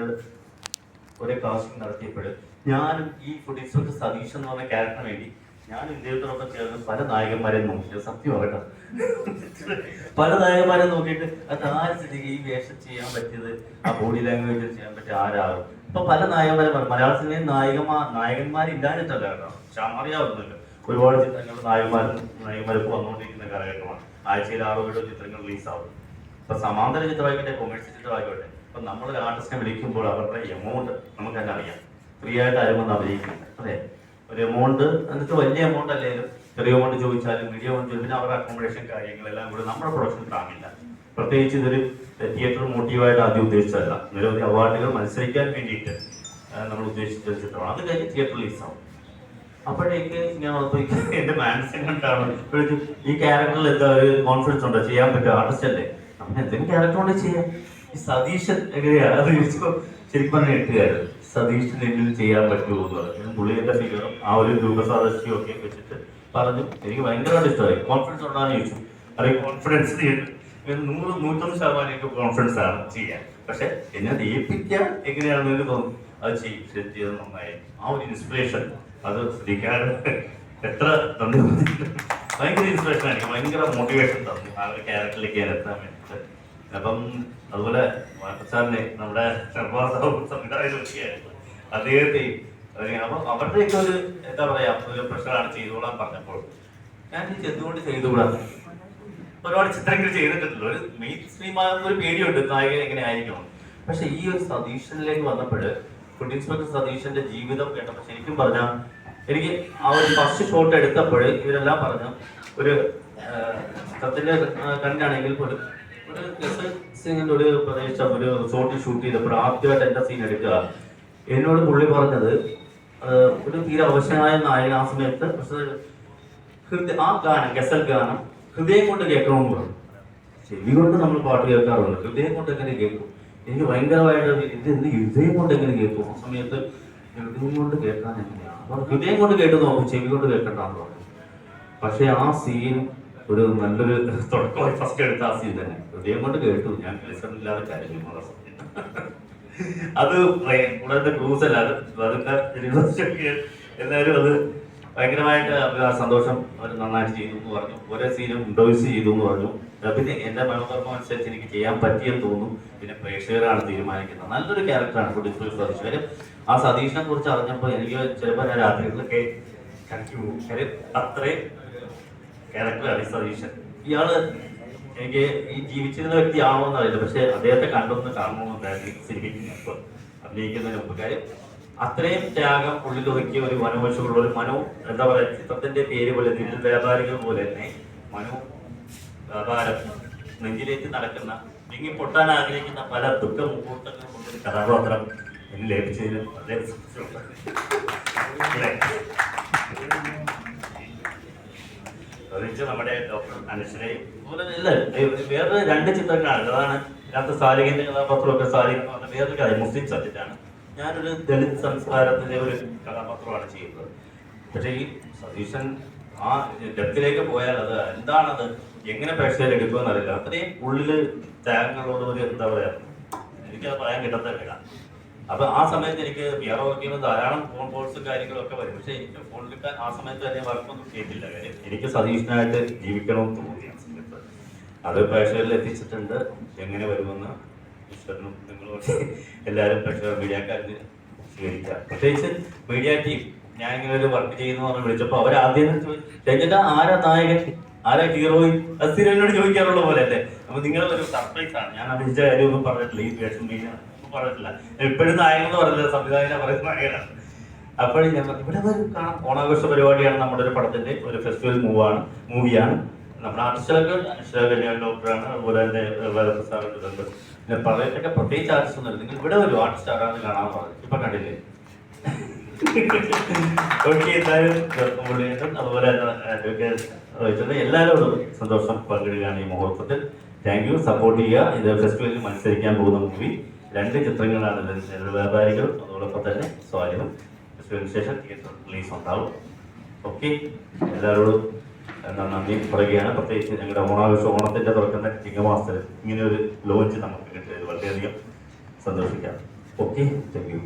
ഇത് ഒരേ കാസ്റ്റിംഗ് നടത്തിയപ്പോൾ ഞാനും ഈ ഫുഡിസോട്ട് സതീഷ് എന്ന് പറഞ്ഞ ക്യാരക്ടറിന് വേണ്ടി ഞാൻ ഇന്ത്യയോടൊപ്പം ചേർന്ന് പല നായകന്മാരെ നോക്കി. സത്യമാകട്ടെ പല നായകന്മാരെ നോക്കിയിട്ട് അത് ആര് സ്ഥിതിക്ക് ഈ വേഷം ചെയ്യാൻ പറ്റിയത് ആ ബോഡി ലാംഗ്വേജിൽ ചെയ്യാൻ പറ്റിയ ആരാകും? ഇപ്പൊ പല നായകന്മാരെ മലയാള സിനിമയിൽ നായകന്മാർ നായകന്മാരില്ലാഞ്ഞിട്ടല്ല കേട്ടോ പക്ഷെ ഒരുപാട് ചിത്രങ്ങൾ നായകന്മാരും നായകന്മാരൊക്കെ വന്നുകൊണ്ടിരിക്കുന്ന കാലഘട്ടമാണ്. ആഴ്ചയിൽ ആറോ ഏഴോ ചിത്രങ്ങൾ റിലീസാവും ഇപ്പൊ സമാന്തര ചിത്രമായിക്കോട്ടെ കൊമേഴ്സ്യൽ ചിത്രമായിക്കോട്ടെ ഇപ്പൊ നമ്മളൊരു ആർട്ടിസ്റ്റിനെ വിളിക്കുമ്പോൾ അവരുടെ എമൗണ്ട് നമുക്ക് തന്നെ അറിയാം. ഫ്രീ ആയിട്ട് ആരും വന്ന് അഭിനയിക്കുന്നത് അതെ. ഒരു എമൗണ്ട് എന്നിട്ട് വലിയ എമൗണ്ട് അല്ലെങ്കിലും ചെറിയ എമൗണ്ട് ചോദിച്ചാലും മീഡിയ എമൗണ്ട് ചോദിച്ചാലും അവരുടെ അക്കോമഡേഷൻ കാര്യങ്ങളെല്ലാം കൂടി നമ്മുടെ പ്രൊഡക്ഷൻ താങ്ങില്ല. പ്രത്യേകിച്ച് ഇതൊരു തിയേറ്റർ മോട്ടീവായിട്ട് ആദ്യം ഉദ്ദേശിച്ചതല്ല. നിരവധി അവാർഡുകൾ മത്സരിക്കാൻ വേണ്ടിയിട്ട് നമ്മൾ ഉദ്ദേശിച്ച ചിത്രമാണ്. അത് കഴിഞ്ഞ് തിയേറ്റർ റിലീസാവും അപ്പോഴേക്ക് ഞാൻ എന്റെ മാനസികം കണ്ടാണ് ഈ ക്യാരക്ടറിൽ എന്താ ഒരു കോൺഫിഡൻസ് ഉണ്ടോ? ചെയ്യാൻ പറ്റും ആർട്ടിസ്റ്റ് അല്ലേ? നമ്മൾ എന്തെങ്കിലും ക്യാരക്ടർ കൊണ്ട് ചെയ്യാം. ഈ സതീശൻ എങ്ങനെയാ അത് ചോദിച്ചപ്പോ ശരിക്കും പറഞ്ഞ എട്ടുകാരൻ സതീഷിന് എങ്കിലും ചെയ്യാൻ പറ്റുമോ എന്ന് പറഞ്ഞു. പുള്ളിയുടെ ഫിഗറും ആ ഒരു രൂപസാദൃശ്യം ഒക്കെ വെച്ചിട്ട് പറഞ്ഞു. എനിക്ക് ഭയങ്കരമായിട്ട് ഇഷ്ടമായി. കോൺഫിഡൻസ് ഉണ്ടാന്ന് ചോദിച്ചു അറിയ കോൺഫിഡൻസ് നൂറ് നൂറ്റൊന്ന് ശതമാനം എനിക്ക് കോൺഫിഡൻസ് ആണ് ചെയ്യാൻ. പക്ഷെ എന്നെ അത് ഏൽപ്പിക്കാൻ എങ്ങനെയാണെന്ന് എനിക്ക് തോന്നുന്നു. അത് ചെയ്യും. ശരി ചെയ്ത് നന്നായി. ആ ഒരു ഇൻസ്പിറേഷൻ അത് ശ്രദ്ധിക്കാതെ എത്ര പറഞ്ഞിട്ടുണ്ട്. ഭയങ്കര ഇൻസ്പിറേഷൻ എനിക്ക്. ഭയങ്കര മോട്ടിവേഷൻ തന്നു ആ ഒരു ക്യാരക്ടറിലേക്ക് ഞാൻ എത്താൻ വേണ്ടിയിട്ട്. അപ്പം അതുപോലെ സാറിനെ നമ്മുടെ സംവിധായകരൊക്കെയായിരുന്നു അദ്ദേഹത്തെ അപ്പൊ അവരുടെയൊക്കെ ഒരു എന്താ പറയാ ഒരു പ്രഷറാണ് ചെയ്തോളാൻ പറഞ്ഞപ്പോൾ. ഞാൻ ഈ എന്തുകൊണ്ട് ചെയ്തുകൂടാ? ഒരുപാട് ചിത്രങ്ങൾ ചെയ്തിട്ടുണ്ടല്ലോ. ഒരു മെയിൻ സ്ട്രീം ആകുന്ന ഒരു പേടിയുണ്ട് നായകൻ എങ്ങനെ ആയിരിക്കണം. പക്ഷെ ഈ ഒരു സതീശനിലേക്ക് വന്നപ്പോൾ ഫുഡ് ഇൻസ്പെക്ടർ സതീശന്റെ ജീവിതം കേട്ടപ്പോൾ ശരിക്കും പറഞ്ഞാൽ എനിക്ക് ആ ഒരു ഫസ്റ്റ് ഷോട്ട് എടുത്തപ്പോൾ ഇവരെല്ലാം പറഞ്ഞു ഒരു ചിത്രത്തിന്റെ കണ്ടാണെങ്കിൽ പോലും എന്നോട് പുള്ളി പറഞ്ഞത് ഒരു തീരെ അവശനായ നായകൻ ആ സമയത്ത് പക്ഷെ ആ ഗാനം ഗസൽ ഗാനം ഹൃദയം കൊണ്ട് കേൾക്കണമെന്ന് പറഞ്ഞു. ചെവി കൊണ്ട് നമ്മൾ പാട്ട് കേൾക്കാറുണ്ട്. ഹൃദയം കൊണ്ട് എങ്ങനെ കേൾക്കും? എനിക്ക് ഭയങ്കരമായിട്ട് ഇത് എന്ത് ഹൃദയം കൊണ്ട് എങ്ങനെ കേൾക്കും? ആ സമയത്ത് ഹൃദയം കൊണ്ട് കേൾക്കാൻ എങ്ങനെയാണ്? ഹൃദയം കൊണ്ട് കേട്ട് നോക്കും ചെവി കൊണ്ട് കേൾക്കണ്ടെന്ന് പറഞ്ഞു. പക്ഷെ ആ സീൻ ഒരു നല്ലൊരു തുടക്കമായി ഫസ്റ്റ് എടുത്ത ആ സീൻ തന്നെ. ഹൃദയം കൊണ്ട് കേട്ടു. ഞാൻ കേൾക്കുന്നില്ലാതെ കാര്യം അത് ട്രെയിൻ ക്രൂസ് അല്ലാതെ അത് അതൊക്കെ എന്നാലും അത് ഭയങ്കരമായിട്ട് ആ സന്തോഷം അവർ നന്നായിട്ട് ചെയ്തു എന്ന് പറഞ്ഞു. ഓരോ സീനും ഇൻട്രോസ് ചെയ്തു എന്ന് പറഞ്ഞു. പിന്നെ എന്റെ മനോധർമ്മം അനുസരിച്ച് എനിക്ക് ചെയ്യാൻ പറ്റിയെന്ന് തോന്നുന്നു. പിന്നെ പ്രേക്ഷകരാണ് തീരുമാനിക്കുന്നത്. നല്ലൊരു ക്യാരക്ടറാണ് കാര്യം ആ സതീഷിനെ കുറിച്ച് അറിഞ്ഞപ്പോൾ എനിക്ക് ചിലപ്പോൾ ഞാൻ രാത്രികളിലൊക്കെ അത്രയും ക്യാരക്ടറാണ് ഈ സതീശൻ. ഇയാൾ എനിക്ക് ഈ ജീവിച്ചിരുന്ന വ്യക്തിയാണോ എന്നറിയില്ല. പക്ഷെ അദ്ദേഹത്തെ കണ്ടൊന്ന് കാണണമെന്നുണ്ടായിരുന്നു സിനിമയ്ക്ക് മുമ്പ് അഭിനയിക്കുന്നതിന് മുമ്പ്. കാര്യം അത്രയും ത്യാഗം ഉള്ളിൽ ഒതുക്കിയ ഒരു മനോവശമുള്ള ഒരു മനോ എന്താ പറയാ ചിത്രത്തിന്റെ പേര് പോലെ ദിൽ വ്യാപാരികൾ പോലെ തന്നെ മനോ വ്യാപാരം നെഞ്ചിലേക്ക് നടക്കുന്ന വിങ്ങി പൊട്ടാൻ ആഗ്രഹിക്കുന്ന പല ദുഃഖ മുഹൂർത്തങ്ങൾ കൊണ്ടൊരു കഥാപാത്രം എന്നെ ലഭിച്ചതിന് അല്ലേ? പ്രത്യേകിച്ച് നമ്മുടെ ഡോക്ടർ അനുശ്വരെ ഇല്ല രണ്ട് ചിത്രങ്ങളാണ്. അതാണ് ഇതിനകത്ത് സാലിഹിന്റെ കഥാപാത്രമൊക്കെ പറഞ്ഞ വേറൊരു കഥ മുസ്ലിം സബ്ജക്റ്റാണ്. ഞാനൊരു ദളിത് സംസ്കാരത്തിന്റെ ഒരു കഥാപാത്രമാണ് ചെയ്യുന്നത്. പക്ഷേ ഈ സതീശൻ ആ ഡെപ്തിലേക്ക് പോയാൽ അത് എന്താണത് എങ്ങനെ പ്രേക്ഷകർ എടുക്കുമെന്നറിയില്ല അത്രയും ഉള്ളിൽ ത്യാഗങ്ങളോട് ഒരു എന്താ പറയാ എനിക്കത് പറയാൻ കിട്ടത്തില്ല അപ്പൊ ആ സമയത്ത് എനിക്ക് വേറെ വർക്ക് ചെയ്യുമ്പോൾ ധാരാളം ഫോൺ കോൾസും കാര്യങ്ങളൊക്കെ വരും. പക്ഷെ എനിക്ക് ഫോൺ എടുക്കാൻ ആ സമയത്ത് തന്നെ വർക്കൊന്നും ചെയ്തില്ല. കാര്യം എനിക്ക് സതീഷിനായിട്ട് ജീവിക്കണമെന്ന് തോന്നി ആ സമയത്ത്. അത് പ്രേക്ഷകരിൽ എത്തിച്ചിട്ടുണ്ട്. എങ്ങനെ വരുമെന്ന് ഈശ്വരനും നിങ്ങളും എല്ലാവരും പ്രേക്ഷകർ മീഡിയക്കാരിൽ സ്വീകരിക്കാം. പ്രത്യേകിച്ച് മീഡിയ ടീം. ഞാൻ ഇങ്ങനെ ഒരു വർക്ക് ചെയ്യുന്നു പറഞ്ഞ് വിളിച്ചപ്പോൾ അവർ ആദ്യം ചോദിച്ചാ ആരാ നായകൻ? ആരാ ഹീറോയിൻ അത് സ്ഥിരം എന്നോട് ചോദിക്കാറുള്ള പോലെ അല്ലേ? അപ്പൊ നിങ്ങളുടെ ഒരു സർപ്രൈസ് ആണ്. ഞാൻ അഭിനയിച്ച കാര്യമൊന്നും പറഞ്ഞിട്ടില്ല ഈ വേഷം മീഡിയ. ഒന്നും പറഞ്ഞിട്ടില്ല. എപ്പോഴും നായകൻ എന്ന് പറഞ്ഞില്ല സംവിധായകനെ പറയുന്ന നായകനാണ്. അപ്പോഴും ഞങ്ങൾ ഇവിടെ വരും കാണാം. ഓണാഘോഷ പരിപാടിയാണ് നമ്മുടെ ഒരു പടത്തിന്റെ ഒരു ഫെസ്റ്റിവൽ മൂവാണ് മൂവിയാണ് നമ്മുടെ ആർട്ടിസ്റ്റുകളൊക്കെ അനുഷ്ഠ കല്യാൺ ഡോക്ടറാണ്. അതുപോലെ തന്നെ സാറുണ്ട് പിന്നെ പറയത്തൊക്കെ പ്രത്യേകിച്ച് ആർട്ടിസ്റ്റ് ഒന്നും നിങ്ങൾ ഇവിടെ വരും. ആർട്ടിസ്റ്റ് ആരാന്ന് കാണാൻ പറഞ്ഞു. ഇപ്പൊ കണ്ടില്ലേ? ഓക്കെ അതുപോലെ എല്ലാവരോടും സന്തോഷം പങ്കിടുകയാണ് ഈ മുഹൂർത്തത്തിൽ. താങ്ക് യു സപ്പോർട്ട് ചെയ്യുക. ഇത് ഫെസ്റ്റിവലിൽ മത്സരിക്കാൻ പോകുന്ന മൂവി രണ്ട് ചിത്രങ്ങളാണ് ഇത്. ഇത് വ്യാപാരികൾ അതോടൊപ്പം തന്നെ ഫെസ്റ്റിവലിന് ശേഷം തിയേറ്റർ റിലീസ് ഉണ്ടാവും. ഓക്കെ എല്ലാവരോടും എന്താ നന്ദി പറയുകയാണ്. പ്രത്യേകിച്ച് ഞങ്ങളുടെ ഓണാഘോഷം ഓണത്തിന്റെ തുറക്കുന്ന ചിങ്ങമാസത്തിൽ ഇങ്ങനെ ഒരു ലോഞ്ച് നമുക്ക് കിട്ടിയത് വളരെയധികം സന്തോഷിക്കാം. Okay thank you